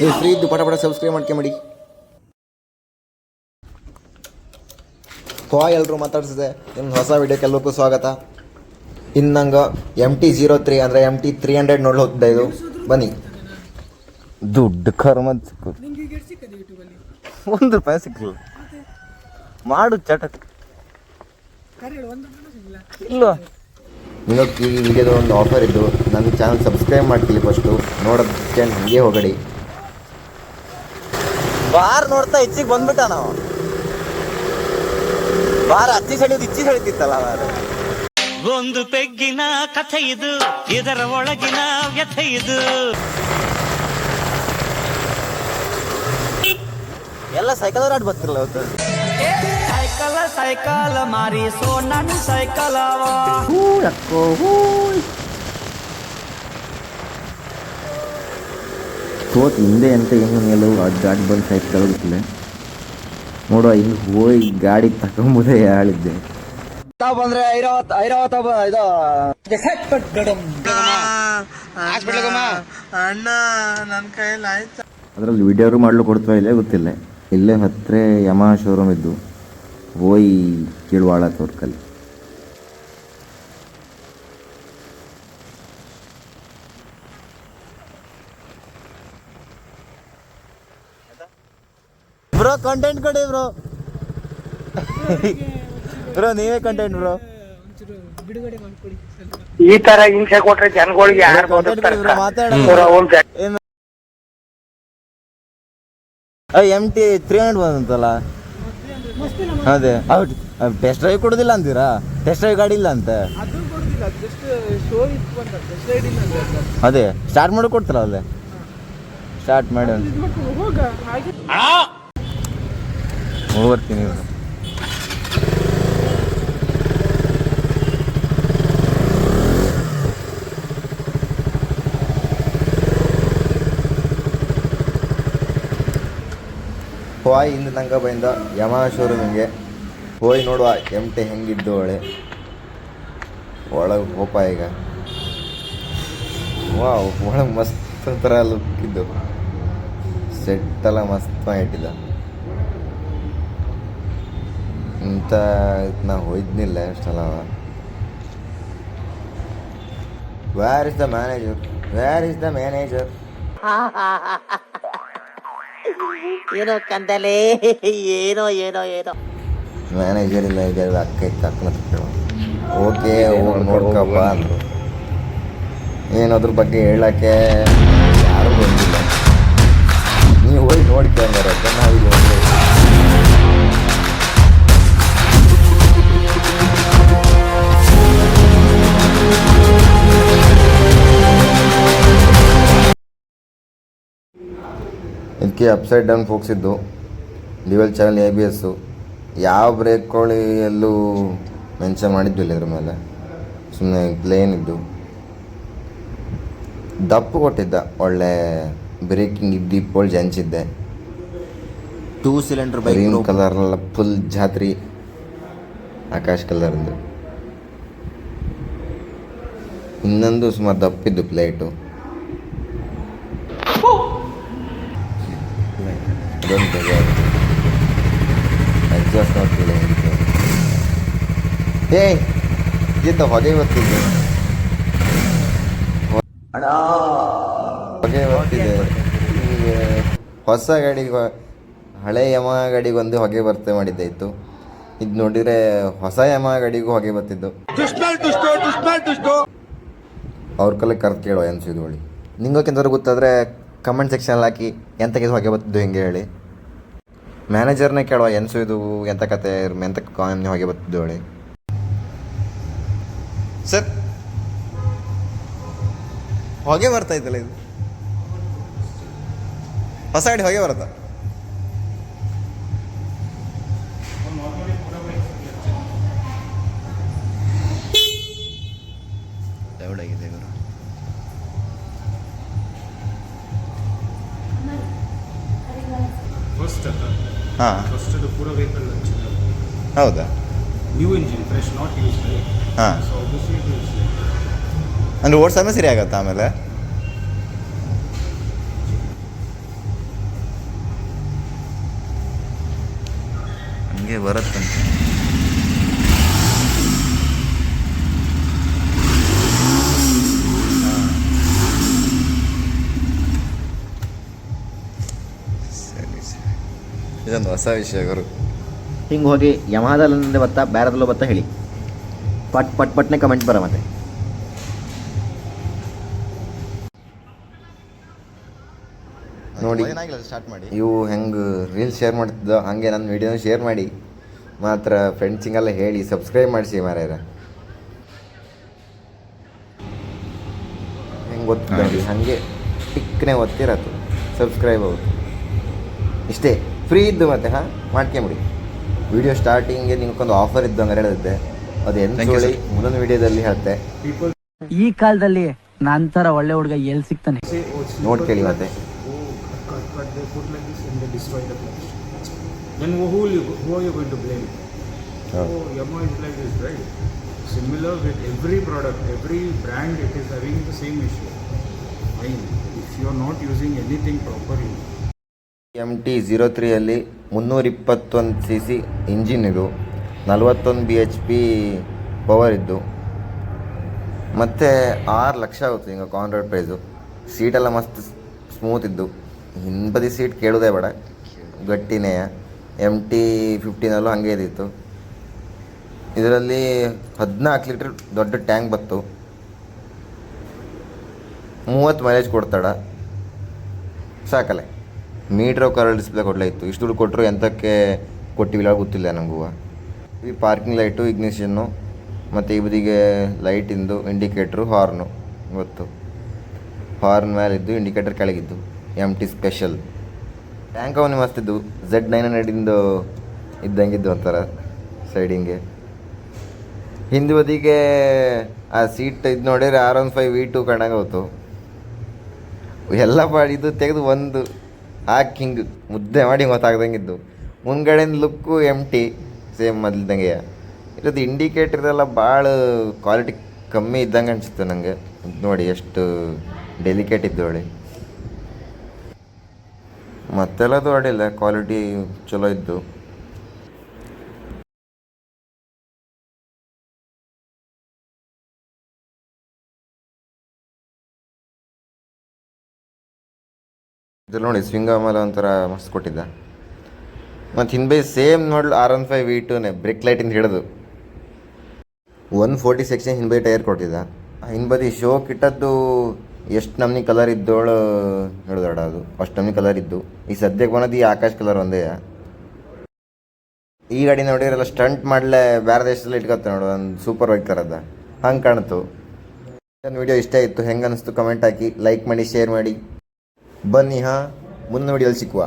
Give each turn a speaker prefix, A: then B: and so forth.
A: ನೀವು ಫ್ರೀ ಇದ್ದು ಪಟ ಪಟ ಸಬ್ಸ್ಕ್ರೈಬ್ ಮಾಡ್ಕೊಂಬಿಡಿ. ಹೋ ಎಲ್ಲರೂ ಮಾತಾಡ್ಸಿದೆ ನಿಮ್ಮ ಹೊಸ ವಿಡಿಯೋಕ್ಕೆ ಎಲ್ಲರಿಗೂ ಸ್ವಾಗತ. ಇನ್ನು ನಂಗೆ ಎಂ ಟಿ ಜೀರೋ ತ್ರೀ ಅಂದರೆ ಎಂ ಟಿ ತ್ರೀ ಹಂಡ್ರೆಡ್ ನೋಡಿ ಹೋಗ್ತಾ ಇದು. ಬನ್ನಿ. ದುಡ್ಡು ಕರ್ಮದ್ ಒಂದು ರೂಪಾಯಿ ಸಿಕ್ಕಿಲ್ಲ. ಮಾಡು ಚಟಕ್ ಇಲ್ವಾ ನಿಮಗೆ ಈ ವಿಡಿಯೋದ ಒಂದು ಆಫರ್ ಇದ್ದು ನನ್ನ ಚಾನಲ್ ಸಬ್ಸ್ಕ್ರೈಬ್ ಮಾಡ್ತೀವಿ ಫಸ್ಟು ನೋಡೋದಕ್ಕೆ ಹಂಗೆ ಹೋಗಡಿ. ಬಾರ್ ನೋಡ್ತಾ ಹೆಚ್ಚಿಗೆ ಬಂದ್ಬಿಟ್ಟ ನಾವು. ಬಾರ್ ಅಚ್ಚಿ ಸೆಳೆಯೋದು ಇಚ್ಚಿ ಸೆಳಿತಿತ್ತಲ್ಲ ಬಾರ್.
B: ಒಂದು ಪೆಗ್ಗಿನ ಕಥೆ ಇದು ಇದರ ಒಳಗಿನ ವ್ಯಥೆ ಇದು.
A: ಎಲ್ಲ ಸೈಕಲ್ ರಾಡ್ ಬರ್ತಿರಲ್ಲ ಅವತ್ತು.
B: ಸೈಕಲ್ ಸೈಕಲ್ ಮಾರಿ ಸೋ ನನ್ನ ಸೈಕಲ್ ಅವ
A: ಸೋತ್ ಹಿಂದೆ ಅಂತ ಏನು ಎಲ್ಲೋ ಅದು ಗಾಡಿ ಬಂದು ಸೈಟ್ ಗೊತ್ತಿಲ್ಲ ನೋಡುವ ಹಿಂಗೆ ಹೋಗಿ ಗಾಡಿ ತಗೊಂಬುದೇ ಹೇಳಿದ್ದೆ. ಬಂದ್ರೆ ಐರಾವತ್ ಐರಾವತ್ ಇದು
C: ಅಣ್ಣ ನನ್ನ ಕೈಯಲ್ಲಿ ಆಯ್ತು.
A: ಅದರಲ್ಲಿ ವಿಡಿಯೋರು ಮಾಡ್ಲು ಕೊಡ್ತಾ ಇಲ್ಲ ಗೊತ್ತಿಲ್ಲ. ಇಲ್ಲೇ ಹತ್ರ ಯಮಾ ಶೋರೂಮ್ ಇದ್ದು ಹೋಯ್ ಕೀಳುವಾಳ ತೋರ್ಕಲ್ಲಿ. ಬ್ರೋ ಕಂಟೆಂಟ್ ಕೊಡಿ ಬ್ರೋ ಬ್ರೋ ನೀವೇ ಕಂಟೆಂಟ್ ಬ್ರೋ
D: ಈ ತರ ಹಿಂಸೆ ಕೊಟ್ರೆ ಜನಗಳಿಗೆ ಯಾರು.
A: ಎಂ ಟಿ ತ್ರೀ ಹಂಡ್ರೆಡ್ ಬಂದಂತಲ್ಲ ಅದೇ. ಹೌದು ಟೆಸ್ಟ್ ಡ್ರೈವ್ ಕೊಡೋದಿಲ್ಲ ಅಂತೀರಾ? ಟೆಸ್ಟ್ ಡ್ರೈವ್ ಗಾಡಿ ಇಲ್ಲ ಅಂತ.
C: ಅದು ಕೊಡುದಿಲ್ಲ ಜಸ್ಟ್ ಶೋ ಇತ್ತು ಬಂದ ಜಸ್ಟ್ ರೈಡ್ ಇಲ್ಲ ಅಂತ.
A: ಅದೇ ಸ್ಟಾರ್ಟ್ ಮಾಡಿ ಕೊಡ್ತಾರ ಅಲ್ಲೇ. ಸ್ಟಾರ್ಟ್ ಮಾಡಿ ಇವ್ರು. ಹೋಯ್ ಇಂದ ನಂಗೆ ಬಂದ ಯಮ ಶೋರೂಮಿಗೆ ಹೋಯ್ ನೋಡುವ ಎಂಟೆ ಹೆಂಗಿದ್ದು ಒಳ್ಳೆ. ಒಳಗೆ ಹೋಪ ಈಗ. ವಾವ್, ಒಳಗೆ ಮಸ್ತ್ ಥರ ಲುಕ್ ಇದ್ದು. ಸೆಟ್ ಎಲ್ಲ ಮಸ್ತ್ ಮಾಡಿಟ್ಟಿದ್ದ. ಇಂಥ ನಾ ಹೋಯ್ದ್ನಿಲ್ಲ ಎಷ್ಟಲ್ಲ where is the manager where is the manager
E: ಏನೋ ಕಂದಲೇ ಏನೋ ಏನೋ ಏನೋ.
A: ಮ್ಯಾನೇಜರ್ ಇಲ್ಲ ಇದೆ ಅಕ್ಕ ಇತ್ತು ಅಕ್ಕನ ಓಕೆ ಹೋಗಿ ನೋಡ್ಕಪ್ಪ ಅಂದರು. ಏನಾದ್ರ ಬಗ್ಗೆ ಹೇಳಕ್ಕೆ ಯಾರೂ ಬಂದಿಲ್ಲ. ನೀವು ಹೋಗಿ ನೋಡ್ಕೊಂಡ್ರೆ ಚೆನ್ನಾಗಿ ಇದಕ್ಕೆ upside down ಫೋಕ್ಸಿದ್ದು dual channel A B S ಯಾವ ಬ್ರೇಕ್ ಕೋಳಿ ಎಲ್ಲೂ ಮೆನ್ಷನ್ ಮಾಡಿದ್ದಿಲ್ಲ ಇದ್ರ ಮೇಲೆ. ಸುಮ್ಮನೆ ಪ್ಲೇನ್ ಇದ್ದು. ದಪ್ಪು ಕೊಟ್ಟಿದ್ದ ಒಳ್ಳೆ ಬ್ರೇಕಿಂಗ್ ಇದ್ದಿಪ್ಪೋಳು ಜಂಚಿದ್ದೆ two cylinder green colour full ಜಾತ್ರಿ ಆಕಾಶ್ ಕಲರ್ದು ಇನ್ನೊಂದು ಸುಮಾರು ದಪ್ಪಿದ್ದು ಪ್ಲೇಟು ಅದೊಂದು ಎಕ್ಸಾಸ್ಟ್ ನೋಡ್ತಿಲ್ಲ ಏ ಗೀತ ಹೊಗೆ ಬರ್ತಿದ್ದೆ ಹೊಗೆ ಬರ್ತಿದೆ ಹೊಸ ಗಾಡಿಗೆ ಹಳೆ ಯಮ ಗಾಡಿಗೆ ಒಂದು ಹೊಗೆ ಬರ್ತೆ ಮಾಡಿದ್ದೆ ಇತ್ತು ಇದು ನೋಡಿದ್ರೆ ಹೊಸ ಯಮ ಗಾಡಿಗೂ ಹೊಗೆ ಬರ್ತಿದ್ದು. ಅವ್ರ ಕಲೆ ಕರ್ದು ಕೇಳೋ ಅನ್ಸಿದ್ದು ಹೇಳಿ ನಿಂಗೋಕೆಂದ್ರೆ ಗೊತ್ತಾದ್ರೆ ಕಮೆಂಟ್ ಸೆಕ್ಷನಲ್ಲಿ ಹಾಕಿ ಎಂತ ಕೆಲಸ ಹೊಗೆ ಬರ್ತಿದ್ದು ಹಿಂಗೆ ಹೇಳಿ. ಮ್ಯಾನೇಜರ್ನೇ ಕೇಳುವ ಎನ್ಸು ಇದು, ಎಂತ ಕತೆ, ಎಂತ ಕಾಯಿನ್ ಹೊಗೆ ಬರ್ತಿದ್ದು ಹೇಳಿ. ಸರ್ ಹೊಗೆ ಬರ್ತಾ ಇದ್ದಲ್ಲ ಇದು. ಹೊಸ ಗಾಡಿ ಹೊಗೆ ಬರುತ್ತಾ? ಹಾಂ. ಹೌದಾ?
F: New engine fresh not use
A: ಹಾಂ. ಅಂದರೆ ಸಮಯ ಸರಿ ಆಗತ್ತಾ ಆಮೇಲೆ? ಹಂಗೆ ಬರುತ್ತಂತೆ. ಇದೊಂದು ಹೊಸ ವಿಷಯ ಗುರು
G: ಹಿಂಗೆ ಹೋಗಿ ಯಮಹದಲ್ಲೇ ಬತ್ತಾ ಬ್ಯಾರದಲ್ಲೂ ಬತ್ತಾ ಹೇಳಿ. ಪಟ್ ಪಟ್ ಪಟ್ನೆ ಕಮೆಂಟ್ ಬರ ಮತ್ತೆ.
A: ನೋಡಿ
G: ಸ್ಟಾರ್ಟ್ ಮಾಡಿ.
A: ಇವು ಹೆಂಗೆ ರೀಲ್ಸ್ ಶೇರ್ ಮಾಡ್ತಿದ್ದೋ ಹಾಗೆ ನನ್ನ ವಿಡಿಯೋನ ಶೇರ್ ಮಾಡಿ. ಮಾತ್ರ ಫ್ರೆಂಡ್ಸಿಗೆಲ್ಲ ಹೇಳಿ ಸಬ್ಸ್ಕ್ರೈಬ್ ಮಾಡಿಸಿ ಮಾರ್ಯಾರ. ಹೆಂಗೆ ಗೊತ್ತಿಲ್ಲ ಹಾಗೆ ಟಿಕ್ನೆ ಒತ್ತಿರತ್ತು ಸಬ್ಸ್ಕ್ರೈಬ್ ಆಗುತ್ತೆ. ಇಷ್ಟೇ. ಫ್ರೀ ಇದ್ದು ಮತ್ತೆ ಹಾಂ ಮಾಡ್ಕೊಂಬಿಡಿ ವಿಡಿಯೋ ಸ್ಟಾರ್ಟಿಂಗ್ಗೆ ನಿಮ್ಗೊಂದು ಆಫರ್ ಇದ್ದು ಹಂಗಾರೆ ಹೇಳಿದ್ದೆ ಅದು ಎಂತ ಹೇಳಿ ಮುಂದೊಂದು ವಿಡಿಯೋದಲ್ಲಿ ಹೇಳ್ತೆ
H: ಈ ಕಾಲದಲ್ಲಿ ನಂತರ ಒಳ್ಳೆ ಹುಡುಗ ಎಲ್ಲಿ ಸಿಗ್ತಾನೆ
F: oh,
A: ನೋಟ್ ಕೇಳಿ ಮತ್ತೆ
F: Oh. Then who will you, who are you going to blame?
A: Oh.
F: Oh, Yamaha is like this, right? Similar with every product, every brand, it is having the same issue. Fine. If you are not using anything properly,
A: M T zero ತ್ರೀಯಲ್ಲಿ ಮುನ್ನೂರ ಇಪ್ಪತ್ತೊಂದು C C engine ಇದು, ನಲವತ್ತೊಂದು B H P power ಇದ್ದು, ಮತ್ತು ಆರು ಲಕ್ಷ ಆಗುತ್ತೆ ಹಿಂಗೆ contract price ಸೀಟೆಲ್ಲ ಮಸ್ತ್ ಸ್ಮೂತ್ ಇದ್ದು. ಹಿಂಬದಿ ಸೀಟ್ ಕೇಳೋದೇ ಬೇಡ, ಗಟ್ಟಿನೇ. ಎಂ ಟಿ ಫಿಫ್ಟೀನಲ್ಲೂ ಹಾಗೆ ಇದ್ದಿತ್ತು. ಇದರಲ್ಲಿ ಹದಿನಾಲ್ಕು ಲೀಟ್ರ್ ದೊಡ್ಡ ಟ್ಯಾಂಕ್ ಬತ್ತು ಮೂವತ್ತು ಮೈಲೇಜ್ ಕೊಡ್ತಾಡ. ಸಾಕಲ್ಲ. ಮೀಟ್ರ್ ಕರಲ್ ಡಿಸ್ಪ್ಲೇ ಕೊಡಲೇ ಇತ್ತು. ಇಷ್ಟು ದುಡ್ಡು ಕೊಟ್ಟರು ಎಂಥಕ್ಕೆ ಕೊಟ್ಟಿವಿಲ್ಲ ಗೊತ್ತಿಲ್ಲ ನನಗೂ. ಈ ಪಾರ್ಕಿಂಗ್ ಲೈಟು ಇಗ್ನಿಷನ್ನು ಮತ್ತು ಈ ಬದಿಗೆ ಲೈಟಿಂದು ಇಂಡಿಕೇಟ್ರು ಹಾರ್ನು ಗೊತ್ತು. ಹಾರ್ನ್ ಮೇಲಿದ್ದು ಇಂಡಿಕೇಟರ್ ಕೆಳಗಿದ್ದು. ಎಂ ಟಿ ಸ್ಪೆಷಲ್ ಟ್ಯಾಂಕ್ ಅವನು ಮಸ್ತಿದ್ದು. ಝೆಡ್ ನೈನ್ ಹಂಡ್ರೆಡಿಂದು ಇದ್ದಂಗಿದ್ದು ಒಂಥರ ಸೈಡಿಂಗೆ ಹಿಂದೆ ಬದಿಗೆ ಆ ಸೀಟ್ ಇದು ನೋಡಿದ್ರೆ R one five V two ಕಂಡಂಗೆ ಹೋಯ್ತು ಎಲ್ಲ ಪಾಡಿದ್ದು ತೆಗೆದು ಒಂದು ಹಾಕಿ ಹಿಂಗೆ ಮುದ್ದೆ ಮಾಡಿ ಗೊತ್ತಾಗ್ದಂಗಿದ್ದು. ಮುಂದ್ಗಡೆಯಿಂದ ಲುಕ್ಕು ಎಂ ಟಿ ಸೇಮ್ ಮೊದಲ್ದಂಗೆ ಇರೋದು ಇಂಡಿಕೇಟರ್ ಎಲ್ಲ ಭಾಳ ಕ್ವಾಲಿಟಿ ಕಮ್ಮಿ ಇದ್ದಂಗೆ ಅನಿಸುತ್ತೆ ನನಗೆ ನೋಡಿ ಎಷ್ಟು ಡೆಲಿಕೇಟ್ ಇದ್ದು ನೋಡಿ. ಮತ್ತೆಲ್ಲದು ಅಡಿಲ್ಲ ಕ್ವಾಲಿಟಿ ಚಲೋ ಇದ್ದು. ಇದ್ರಲ್ಲಿ ನೋಡಿ ಸ್ವಿಂಗ್ ಆಮೇಲೆ ಒಂಥರ ಮಸ್ತ್ ಕೊಟ್ಟಿದ್ದ ಮತ್ತು ಹಿಂದೆ ಸೇಮ್ ನೋಡ್ಲು ಆರ್ ಒನ್ ಫೈವ್ ವಿ ಟೂನೇ ಬ್ರೇಕ್ ಲೈಟಿಂದ ಹಿಡಿದು. ಒನ್ ಫೋರ್ಟಿ ಸೆಕ್ಷನ್ ಹಿಂಬದಿ ಟೈರ್ ಕೊಟ್ಟಿದ್ದ. ಹಿಂಬದಿ ಶೋ ಕಿಟ್ಟದ್ದು ಎಷ್ಟು ನಮ್ನಿ ಕಲರ್ ಇದ್ದೋಳು ಹೇಳಿದಾಡ ಅದು. ಅಷ್ಟು ನಮ್ನಿ ಕಲರ್ ಇದ್ದು. ಈ ಸದ್ಯಕ್ಕೆ ಬಂದದ್ದು ಈ ಆಕಾಶ್ ಕಲರ್ ಒಂದೇ. ಈ ಗಾಡಿ ನೋಡಿರಲ್ಲ ಸ್ಟಂಟ್ ಮಾಡಲೇ ಬೇರೆ ದೇಶದಲ್ಲಿ ಇಟ್ಕೊತ್ತೆ ನೋಡು. ಒಂದು ಸೂಪರ್ ಬೈಕ್ ಹಂಗೆ ಕಾಣ್ತು. ನನ್ನ ವಿಡಿಯೋ ಇಷ್ಟ ಇತ್ತು. ಹೆಂಗೆ ಅನಿಸ್ತು? ಕಮೆಂಟ್ ಹಾಕಿ. ಲೈಕ್ ಮಾಡಿ ಶೇರ್ ಮಾಡಿ. ಬನ್ನಿ ಹಾಂ? ಮುಂದಿನ ವಿಡಿಯೋಲಿ ಸಿಕ್ಕುವ?